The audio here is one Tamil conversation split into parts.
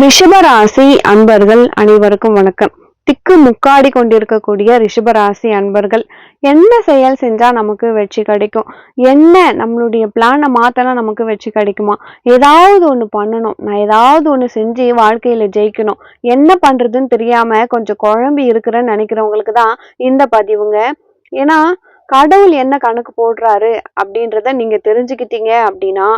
ரிஷபராசி அன்பர்கள் அனைவருக்கும் வணக்கம். திக்கு முக்காடி கொண்டிருக்கக்கூடிய ரிஷபராசி அன்பர்கள் என்ன செயல் செஞ்சா நமக்கு வெற்றி கிடைக்கும்? என்ன நம்மளுடைய பிளானை மாத்தனா நமக்கு வெற்றி கிடைக்குமா? ஏதாவது ஒன்று பண்ணணும். நான் ஏதாவது ஒன்று செஞ்சு வாழ்க்கையில ஜெயிக்கணும். என்ன பண்றதுன்னு தெரியாம கொஞ்சம் குழம்பி இருக்கிறேன்னு நினைக்கிறவங்களுக்கு தான் இந்த பதிவுங்க. ஏன்னா கடவுள் என்ன கணக்கு போடுறாரு அப்படின்றத நீங்க தெரிஞ்சுக்கிட்டீங்க அப்படின்னா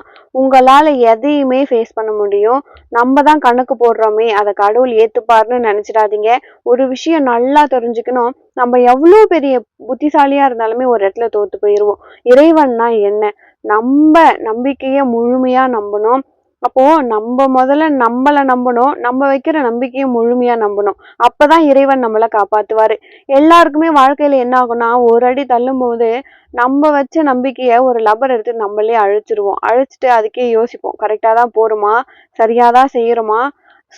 உங்களால எதையுமே ஃபேஸ் பண்ண முடியும். நம்ம தான் கணக்கு போடுறோமே அதை கடவுள் ஏத்துப்பாருன்னு நினைச்சிடாதீங்க. ஒரு விஷயம் நல்லா தெரிஞ்சுக்கணும். நம்ம எவ்வளோ பெரிய புத்திசாலியா இருந்தாலுமே ஒரு இடத்துல தோத்து போயிடுவோம் இறைவன்னா என்ன? நம்ம நம்பிக்கையை முழுமையா நம்பணும். அப்போ நம்ம முதல்ல நம்மளை நம்பணும் நம்ம வைக்கிற நம்பிக்கையை முழுமையா நம்பணும். அப்பதான் இறைவன் நம்மளை காப்பாத்துவாரு. எல்லாருக்குமே வாழ்க்கையில என்ன ஆகும்னா ஒரு அடி தள்ளும் போது நம்ம வச்ச நம்பிக்கைய ஒரு லபர் எடுத்து நம்மளே அழிச்சிருவோம். அழிச்சிட்டு அதுக்கே யோசிப்போம். கரெக்டா தான் போறோமா சரியாதான் செய்யறோமா?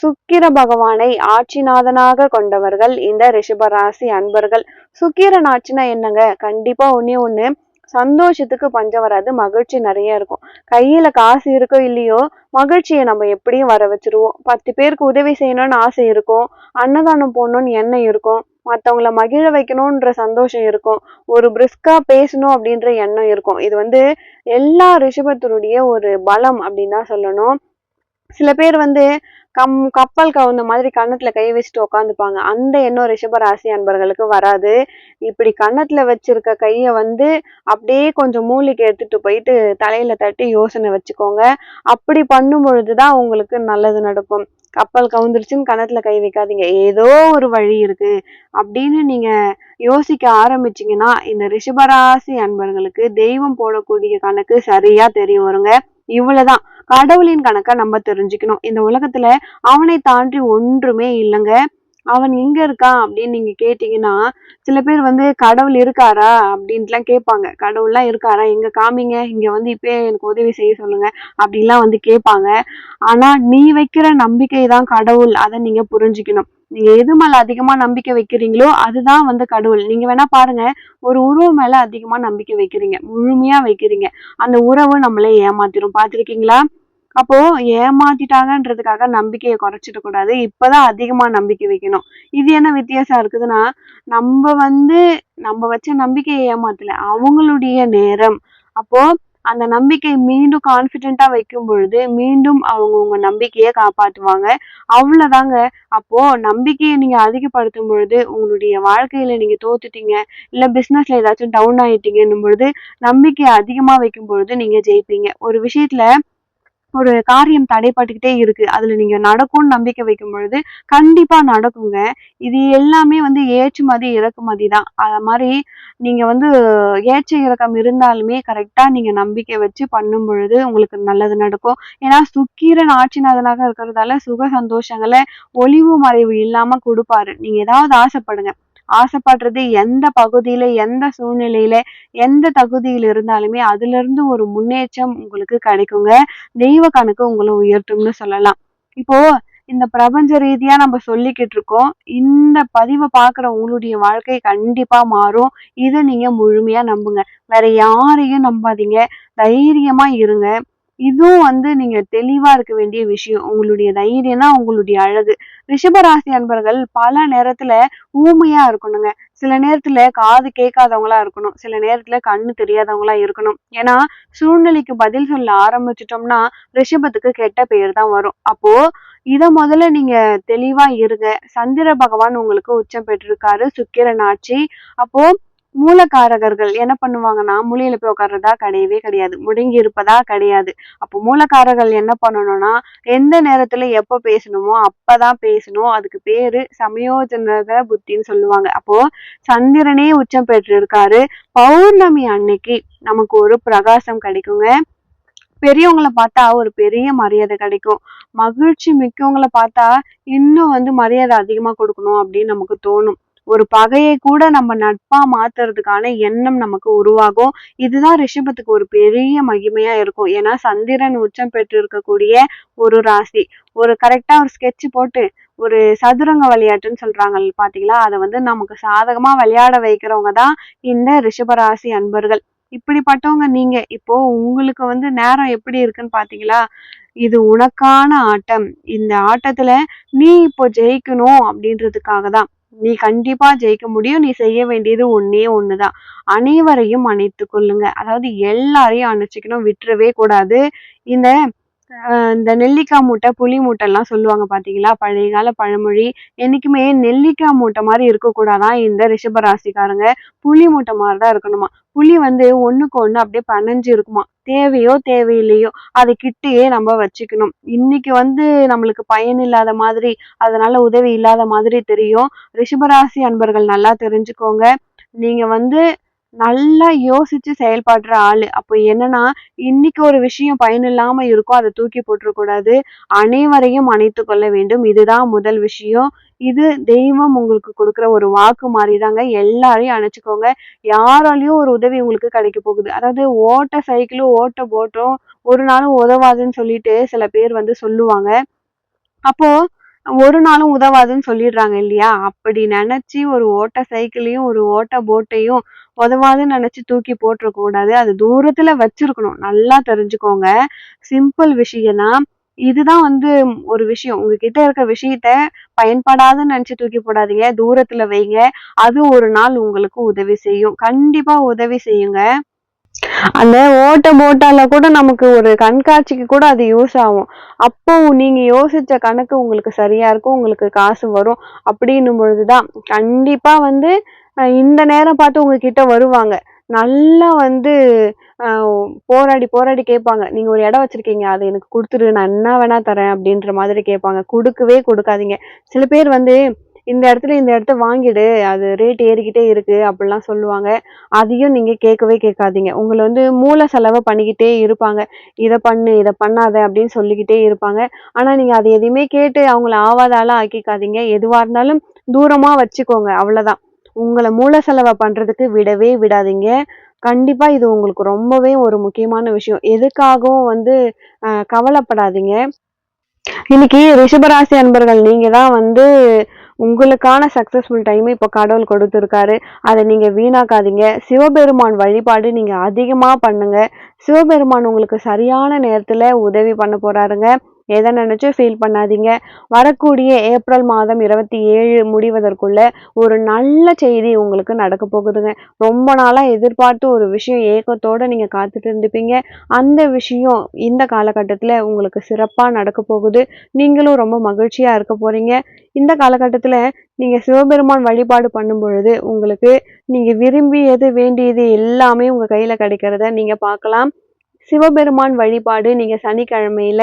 சுக்கிர பகவானை ஆட்சிநாதனாக கொண்டவர்கள் இந்த ரிஷபராசி அன்பர்கள். சுக்கிரன் ஆட்சினா என்னங்க? கண்டிப்பா ஒன்னே ஒண்ணு. சந்தோஷத்துக்கு பஞ்சம் வராது மகிழ்ச்சி நிறைய இருக்கும். கையில காசு இருக்கோ இல்லையோ மகிழ்ச்சியை நம்ம எப்படியும் வர வச்சிருவோம். பத்து பேருக்கு உதவி செய்யணும்னு ஆசை இருக்கும். அன்னதானம் போடணும்னு எண்ணம் இருக்கும். மற்றவங்கள மகிழ வைக்கணும்ன்ற சந்தோஷம் இருக்கும். ஒரு பிரிஸ்கா பேசணும் அப்படின்ற எண்ணம் இருக்கும். இது வந்து எல்லா ரிஷபத்தினுடைய ஒரு பலம் அப்படின்னு தான் சொல்லணும். சில பேர் வந்து கம் கப்பல் கவுந்த மாதிரி கன்னத்துல கை வச்சுட்டு உட்காந்துப்பாங்க அந்த எண்ணம் ரிஷப ராசி அன்பர்களுக்கு வராது. இப்படி கன்னத்துல வச்சிருக்க கைய வந்து அப்படியே கொஞ்சம் மூளைக்கு எடுத்துட்டு போயிட்டு தலையில தட்டி யோசனை வச்சுக்கோங்க. அப்படி பண்ணும் பொழுதுதான் உங்களுக்கு நல்லது நடக்கும். கப்பல் கவுந்துருச்சுன்னு கணத்துல கை வைக்காதீங்க. ஏதோ ஒரு வழி இருக்கு. அப்படின்னு நீங்க யோசிக்க ஆரம்பிச்சீங்கன்னா இந்த ரிஷபராசி அன்பர்களுக்கு தெய்வம் போடக்கூடிய கணக்கு சரியா தெரிய வருங்க. இவ்வளவுதான். கடவுளின் கணக்கை நம்ம தெரிஞ்சுக்கணும். இந்த உலகத்துல அவனை தாண்டி ஒன்றுமே இல்லைங்க. அவன் எங்க இருக்கான் அப்படின்னு நீங்க கேட்டீங்கன்னா சில பேர் வந்து கடவுள் இருக்காரா அப்படின்ட்டுலாம் கேட்பாங்க. கடவுள்லாம் இருக்காரா? எங்க காமிங்க? இங்க வந்து இப்பயே எனக்கு உதவி செய்ய சொல்லுங்க அப்படின்லாம் வந்து கேட்பாங்க. ஆனா நீ வைக்கிற நம்பிக்கை தான் கடவுள். அதை நீங்க புரிஞ்சுக்கணும். நீங்க எது மேல அதிகமா நம்பிக்கை வைக்கிறீங்களோ அதுதான் வந்து கடவுள். நீங்க வேணா பாருங்க ஒரு உறவு மேல அதிகமா நம்பிக்கை வைக்கிறீங்க. முழுமையா வைக்கிறீங்க. அந்த உறவு நம்மளே ஏமாத்திரும். பாத்திருக்கீங்களா அப்போ ஏமாத்திட்டாங்கன்றதுக்காக நம்பிக்கையை குறைச்சிட கூடாது. இப்பதான் அதிகமா நம்பிக்கை வைக்கணும். இது என்ன வித்தியாசம் இருக்குதுன்னா நம்ம வந்து நம்ம வச்ச நம்பிக்கையை ஏமாத்தல. அவங்களுடைய நேரம். அப்போ அந்த நம்பிக்கை மீண்டும் கான்பிடென்டா வைக்கும் பொழுது மீண்டும் அவங்க உங்க நம்பிக்கையை காப்பாத்துவாங்க. அவ்வளவுதாங்க. அப்போ நம்பிக்கையை நீங்க அதிகப்படுத்தும் பொழுது உங்களுடைய வாழ்க்கையில நீங்க தோத்துட்டீங்க. இல்ல பிசினஸ்ல ஏதாச்சும் டவுன் ஆயிட்டீங்கன்னும் பொழுது நம்பிக்கையை அதிகமா வைக்கும் பொழுது நீங்க ஜெயிப்பீங்க. ஒரு விஷயத்துல ஒரு காரியம் தடைப்பட்டுக்கிட்டே இருக்கு. அதுல நீங்க நடக்கும்னு நம்பிக்கை வைக்கும் பொழுது கண்டிப்பா நடக்குங்க. இது எல்லாமே வந்து ஏற்றுமதி இறக்குமதி தான். அது மாதிரி நீங்க வந்து ஏற்ற இறக்கம் இருந்தாலுமே கரெக்டா நீங்க நம்பிக்கை வச்சு பண்ணும் பொழுது உங்களுக்கு நல்லது நடக்கும். ஏன்னா சுக்கீரன் ஆட்சிநாதனாக இருக்கிறதால சுக சந்தோஷங்களை ஒளிவு மறைவு இல்லாம கொடுப்பாரு. நீங்க ஏதாவது ஆசைப்படுங்க. ஆசைப்படுறது எந்த பகுதியில எந்த சூழ்நிலையில எந்த தகுதியில் இருந்தாலுமே அதுல இருந்து ஒரு முன்னேற்றம் உங்களுக்கு கிடைக்குங்க. தெய்வ கணக்கு உங்களை உயர்த்தும்னு சொல்லலாம். இப்போ இந்த பிரபஞ்ச ரீதியா நம்ம சொல்லிக்கிட்டு இருக்கோம். இந்த பதிவை பாக்குற உங்களுடைய வாழ்க்கை கண்டிப்பா மாறும். இதை நீங்க முழுமையா நம்புங்க. வேற யாரையும் நம்பாதீங்க. தைரியமா இருங்க. இதுவும் வந்து நீங்க தெளிவா இருக்க வேண்டிய விஷயம். உங்களுடைய தைரியம் தான் உங்களுடைய அழகு. ரிஷபராசி அன்பர்கள் பல நேரத்துல ஊமையா இருக்கணுங்க. சில நேரத்துல காது கேட்காதவங்களா இருக்கணும். சில நேரத்துல கண்ணு தெரியாதவங்களா இருக்கணும். ஏன்னா சூழ்நிலைக்கு பதில் சொல்ல ஆரம்பிச்சிட்டோம்னா ரிஷபத்துக்கு கெட்ட பெயர் தான் வரும். அப்போ இத முதல்ல நீங்க தெளிவா இருங்க. சந்திர பகவான் உங்களுக்கு உச்சம் பெற்றிருக்காரு. சுக்கிரன் ஆட்சி. அப்போ மூலக்காரகர்கள் என்ன பண்ணுவாங்கன்னா மூலையில போய் உட்கார்றதா கிடையவே கிடையாது. முடங்கி இருப்பதா கிடையாது. அப்போ மூலக்காரர்கள் என்ன பண்ணணும்னா எந்த நேரத்துல எப்ப பேசணுமோ அப்பதான் பேசணும். அதுக்கு பேரு சமயோஜனத புத்தின்னு சொல்லுவாங்க. அப்போ சந்திரனே உச்சம் பெற்று இருக்காரு பௌர்ணமி அன்னைக்கு நமக்கு ஒரு பிரகாசம் கிடைக்குங்க. பெரியவங்களை பார்த்தா ஒரு பெரிய மரியாதை கிடைக்கும். மகிழ்ச்சி மிக்கவங்களை பார்த்தா இன்னும் வந்து மரியாதை அதிகமா கொடுக்கணும் அப்படின்னு நமக்கு தோணும். ஒரு பகையை கூட நம்ம நட்பா மாத்துறதுக்கான எண்ணம் நமக்கு உருவாகும். இதுதான் ரிஷபத்துக்கு ஒரு பெரிய மகிமையா இருக்கும். ஏன்னா சந்திரன் உச்சம் பெற்று இருக்கக்கூடிய ஒரு ராசி. ஒரு கரெக்டா ஒரு ஸ்கெட்ச் போட்டு ஒரு சதுரங்க விளையாட்டுன்னு சொல்றாங்க பாத்தீங்களா? அதை வந்து நமக்கு சாதகமா விளையாட வைக்கிறவங்க தான் இந்த ரிஷபராசி அன்பர்கள். இப்படிப்பட்டவங்க நீங்க. இப்போ உங்களுக்கு வந்து நேரம் எப்படி இருக்குன்னு பாத்தீங்களா? இது உனக்கான ஆட்டம். இந்த ஆட்டத்துல நீ இப்போ ஜெயிக்கணும் அப்படின்றதுக்காக தான். நீ கண்டிப்பா ஜெயிக்க முடியும். நீ செய்ய வேண்டியது ஒன்னே ஒண்ணுதான். அனைவரையும் அணைத்து கொள்ளுங்க. அதாவது எல்லாரையும் அணைச்சிக்கணும். விட்டுறவே கூடாது. இந்த இந்த நெல்லிக்காய் மூட்டை புளி மூட்டைலாம் சொல்லுவாங்க பார்த்தீங்களா பழைய கால பழமொழி. என்றைக்குமே நெல்லிக்காய் மூட்டை மாதிரி இருக்கக்கூடாதான் இந்த ரிஷபராசிக்காரங்க புளி மூட்டை மாதிரி தான் இருக்கணுமா? புளி வந்து ஒன்றுக்கு ஒன்று அப்படியே பனஞ்சு இருக்குமா? தேவையோ தேவையில்லையோ அதை கிட்டேயே நம்ம வச்சுக்கணும். இன்னைக்கு வந்து நம்மளுக்கு பயன் இல்லாத மாதிரி அதனால உதவி இல்லாத மாதிரி தெரியும். ரிஷபராசி அன்பர்கள் நல்லா தெரிஞ்சுக்கோங்க. நீங்கள் வந்து நல்லா யோசிச்சு செயல்படுற ஆளு. அப்போ என்னன்னா இன்னைக்கு ஒரு விஷயம் பயனில்லாம இருக்கும் அதை தூக்கி போட்டுறக்கூடாது. அனைவரையும் அணைத்து கொள்ள வேண்டும். இதுதான் முதல் விஷயம். இது தெய்வம் உங்களுக்கு கொடுக்குற ஒரு வாக்கு மாதிரிதாங்க எல்லாரையும் அணைச்சிக்கோங்க. யாராலையும் ஒரு உதவி உங்களுக்கு கிடைக்க போகுது. அதாவது ஓட்ட சைக்கிளும் ஓட்ட போட்டும். ஒரு நாளும் உதவாதுன்னு சொல்லிட்டு சில பேர் வந்து சொல்லுவாங்க. அப்போ ஒரு நாளும் உதவாதுன்னு சொல்லிடுறாங்க இல்லையா? அப்படி நினைச்சு ஒரு ஓட்ட சைக்கிளையும் ஒரு ஓட்ட போட்டையும் உதவாதுன்னு நினைச்சு தூக்கி போட்டுருக்கக்கூடாது கூடாது. அது தூரத்துல வச்சிருக்கணும். நல்லா தெரிஞ்சுக்கோங்க. சிம்பிள் விஷயம்னா இதுதான் வந்து ஒரு விஷயம். உங்ககிட்ட இருக்க விஷயத்த பயன்படாதுன்னு நினைச்சு தூக்கி போடாதீங்க. தூரத்துல வைங்க. அது ஒரு நாள் உங்களுக்கு உதவி செய்யும். கண்டிப்பா உதவி செய்யுங்க. அந்த ஓட்ட போட்டால கூட நமக்கு ஒரு கண்காட்சிக்கு கூட அது யூஸ் ஆகும். அப்போ நீங்க யோசிச்ச கணக்கு உங்களுக்கு சரியா இருக்கும் உங்களுக்கு காசு வரும் அப்படின்னும் பொழுதுதான் கண்டிப்பா வந்து இந்த நேரம் பார்த்து உங்ககிட்ட வருவாங்க. நல்லா வந்து போராடி போராடி கேட்பாங்க. நீங்க ஒரு இடம் வச்சிருக்கீங்க அதை எனக்கு கொடுத்துரு நான் என்ன வேணா தரேன் அப்படின்ற மாதிரி கேட்பாங்க. கொடுக்கவே கொடுக்காதீங்க. சில பேர் வந்து இந்த இடத்துல இந்த இடத்த வாங்கிடு அது ரேட் ஏறிக்கிட்டே இருக்கு அப்படிலாம் சொல்லுவாங்க. அதையும் நீங்க கேட்கவே கேட்காதீங்க. உங்களை வந்து மூல செலவை பண்ணிக்கிட்டே இருப்பாங்க. இதை பண்ணு இதை பண்ணாத அப்படின்னு சொல்லிக்கிட்டே இருப்பாங்க. ஆனா நீங்க அதை எதையுமே கேட்டு அவங்கள ஆவாத ஆக்கிக்காதீங்க. எதுவா இருந்தாலும் தூரமா வச்சுக்கோங்க அவ்வளவுதான். உங்களை மூல செலவை பண்றதுக்கு விடவே விடாதீங்க. கண்டிப்பா இது உங்களுக்கு ரொம்பவே ஒரு முக்கியமான விஷயம். எதுக்காகவும் வந்து கவலைப்படாதீங்க. இன்னைக்கு ரிஷபராசி அன்பர்கள் நீங்க தான் வந்து உங்களுக்கான சக்ஸஸ்ஃபுல் டைம் இப்போ கடவுள் கொடுத்துருக்காரு. அதை நீங்கள் வீணாக்காதீங்க. சிவபெருமான் வழிபாடு நீங்கள் அதிகமாக பண்ணுங்கள் சிவபெருமான் உங்களுக்கு சரியான நேரத்தில் உதவி பண்ண போகிறாருங்க எதை நினைச்சும் ஃபீல் பண்ணாதீங்க. வரக்கூடிய ஏப்ரல் மாதம் இருபத்தி ஏழு முடிவதற்குள்ள ஒரு நல்ல செய்தி உங்களுக்கு நடக்க போகுதுங்க. ரொம்ப நாளாக எதிர்பார்த்து ஒரு விஷயம் ஏக்கத்தோடு நீங்கள் காத்துட்டு இருந்துப்பீங்க. அந்த விஷயம் இந்த காலகட்டத்தில் உங்களுக்கு சிறப்பாக நடக்க போகுது. நீங்களும் ரொம்ப மகிழ்ச்சியாக இருக்க போகிறீங்க இந்த காலகட்டத்தில் நீங்கள் சிவபெருமான் வழிபாடு பண்ணும் பொழுது உங்களுக்கு நீங்கள் விரும்பியது வேண்டியது எல்லாமே உங்கள் கையில் கிடைக்கிறத நீங்கள் பார்க்கலாம். சிவபெருமான் வழிபாடு நீங்கள் சனிக்கிழமையில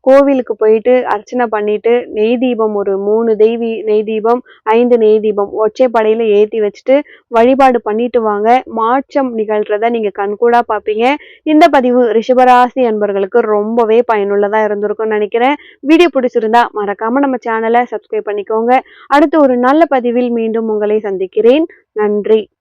கோவிலுக்கு போயிட்டு அர்ச்சனை பண்ணிட்டு நெய் தீபம் ஒரு மூணு தெய்வி நெய் தீபம் ஐந்து நெய் தீபம் ஒற்றைப்படையில ஏற்றி வச்சுட்டு வழிபாடு பண்ணிட்டு வாங்க. மாற்றம் நிகழ்கிறத நீங்க கண்கூடா பார்ப்பீங்க. இந்த பதிவு ரிஷபராசி அன்பர்களுக்கு ரொம்பவே பயனுள்ளதா இருந்திருக்கும்னு நினைக்கிறேன். வீடியோ பிடிச்சிருந்தா மறக்காம நம்ம சேனலை சப்ஸ்கிரைப் பண்ணிக்கோங்க. அடுத்து ஒரு நல்ல பதிவில் மீண்டும் உங்களை சந்திக்கிறேன். நன்றி.